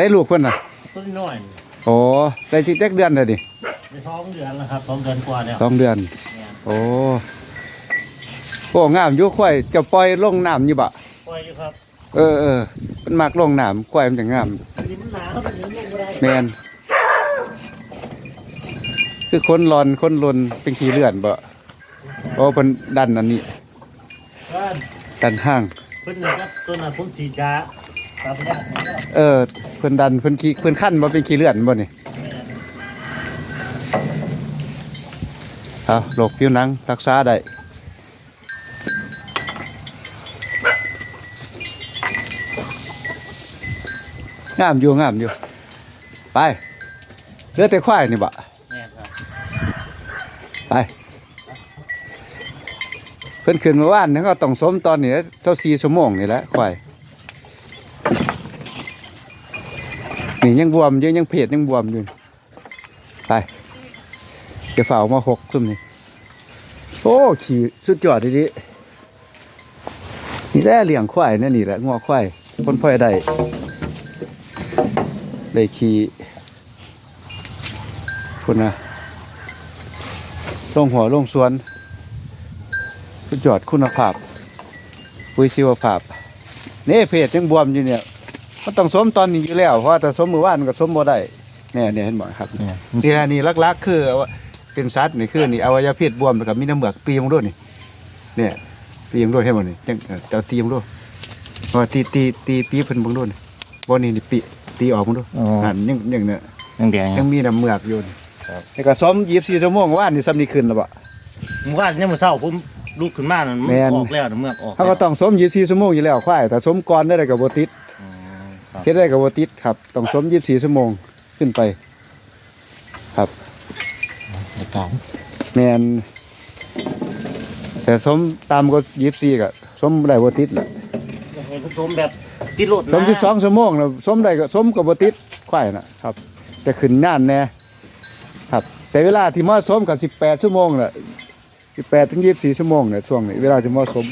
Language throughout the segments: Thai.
ใช้ลูกเพิ่นน่ะต้นน้อยนี่โอ้ได้ที่แตกเดือนเลยดิในท้องเดือนแล้วครับท้องเดือนกว่าแล้วสองเดือนเนี่ยโอ้โอ้งามอยู่ควายจะปล่อยลงน้ำอยู่บ่ปล่อยอยู่ครับ เออเออมันมักลงน้ำควายมันจะงามดินหนาวเป็นยังลงไม่ได้แมนคือคนรอนคนลนเป็นขี้เลื่อนบ่โอ้เพิ่นดันอันนี้บ้านดันห้างเพิ่นเนี่ยครับต้นน่ะผมฉีดยาตามญาติ เออเพิ่นดันเพิ่นขี้เพิ่นขั้นบ่เป็นขี้เลื่อนบ่นี่เอาโรคผิวหนังรักษาได้งามอยู่งามอยู่ ไปเลือแต่ควายนี่บ่เนี่ยครับไป เพิ่นขึ้นเมื่านนี่ก็ต้องสมตอนนี้เท่า4ชั่วโมงนี่แหละควาย นี่ยังบวมอยู่ยังเพจยังบวมอยู่ไปเดี๋ยวฝ่ามาหกซุ่มนี่โอ้ขี่สุดยอดทีนี้นี่แหละเลี้ยงควายนั่นนี่แหละงัวควายคนพ่อยได้ได้ขี่คุณนะลงหัวลงสวนสุดยอดคุณภาพปุยชีวภาพนี่เพจยังบวมอยู่เนี่ย มันต้องสมตอนนี้อยู่แล้วเพราะว่าแต่สมมือว่านก็สมบ่ได้เนี่ยเนี่ยเห็นบ่ครับเนี่ย นี่นะนี่ลักๆ คือว่าเป็นสัตว์นี่คือนี่อวัยวะเพศบวมแล้วกับมีน้ำเหมือกปีมงด้วยนี่เนี่ยปีมงด้วยให้หมดนี่จังเออเจ้าตีมงด้วยว่าตีตีตีปีเพิ่นเบิ่งด้วยนี่บ่นี่นี่ปีตีออกมึงด้วยอ๋อ นั่นยังยังเนี่ย ยังแดงยังมีน้ำเหมือกอยู่นี่ครับแล้วก็ซ้อม24ชั่วโมงว่านนี่ซ้ำนี่ขึ้นแล้วบ่เมื่อวานเนี่ยเมื่อเช้าผมลุกขึ้นมานั่นแม่น ออกแล้วนะเมือกออกเขาก็ต้องซ้อม24ชั่วโมงอยู่แล้วควายแต่ซ้อมก่อนได้ก็บ่ติดอ๋อครับ เฮ็ดได้ก็บ่ติดครับ ต้องซ้อม24ชั่วโมงขึ้นไป ครับในการแม่นแต่ซ้อมตามก็24ก็ซ้อมได้บ่ติดแหละให้ผสมแบบติดรถนะสมที่สองชั่วโมงนะสมได้ก็สมกับบติดควายนะครับจะขึ้นน่านแน่ครับ แต่เวลาที่เหมาะสมกับสิบแปดชั่วโมงแหละสิบแปดถึงยี่สิบสี่ชั่วโมงเนี่ยช่วงนี้เวลาที่เหมาะสม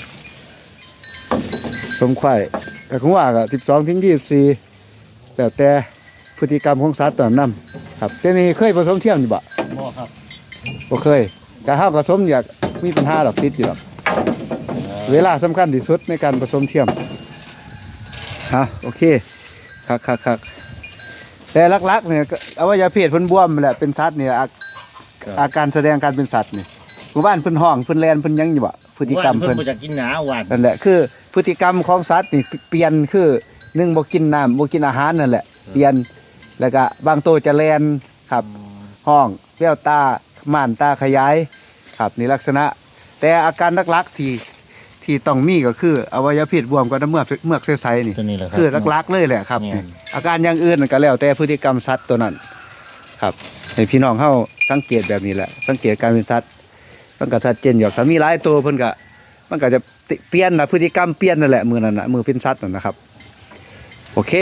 สมควาย แต่ของว่าก็สิบสองถึงยี่สิบสี่แล้วแต่พฤติกรรมของสัตว์ต่อนนั้นครับแต่นี่เคยผสมเทียมอยู่บ่บ่ครับบ่เคยแต่เฮาก็สมอยากมีปัญหาดอกติดอยู่หรอกเวลาสำคัญที่สุดในการผสมเทียมฮะโอเคคักคักคักแต่ลักๆเนี่ยก็อวัยวะเพศเพิ่นบวมแหละเป็นสัตว์เนี่ยอาอาการแสดงการเป็นสัตว์นี่หมู่บ้านเพิ่นห้องเพิ่นแลนเพิ่นหยังอยู่บ่ พฤติกรรมเพิ่เพิ่นนบ่อยากกินหนาหวานนั่นแหละคือ พฤติกรรมของสัตว์นี่เปลี่ยนคือหนึ่งบ่กินน้ำบ่กินอาหารนั่นแหละเปลี่ยนแล้วก็บางตัวจะแลนครับ ห้องแก้วตาม่านตาขยายครับนี่ลักษณะ แต่อาการลักๆที่ที่ต้องมีก็คืออวัยวะเพศบวมกับน้ำเมือกเมือกใสๆนี่ตัวนี้แหละครับคือลักๆเลยแหละครับเนี่ยอาการอย่างอื่นก็แล้วแต่พฤติกรรมสัตว์ตัวนั้น ครับให้พี่น้องเฮาสังเกตแบบนี้แหละ สังเกตการเป็นสัตว์ มันก็ชัดเจนอยู่ถ้ามีหลายตัวเพิ่นก็มันก็จะเปลี่ยนนะพฤติกรรมเปลี่ยนนั่นแหละมือนั่นนะมือพินซัดนั่นนะครับ โอเค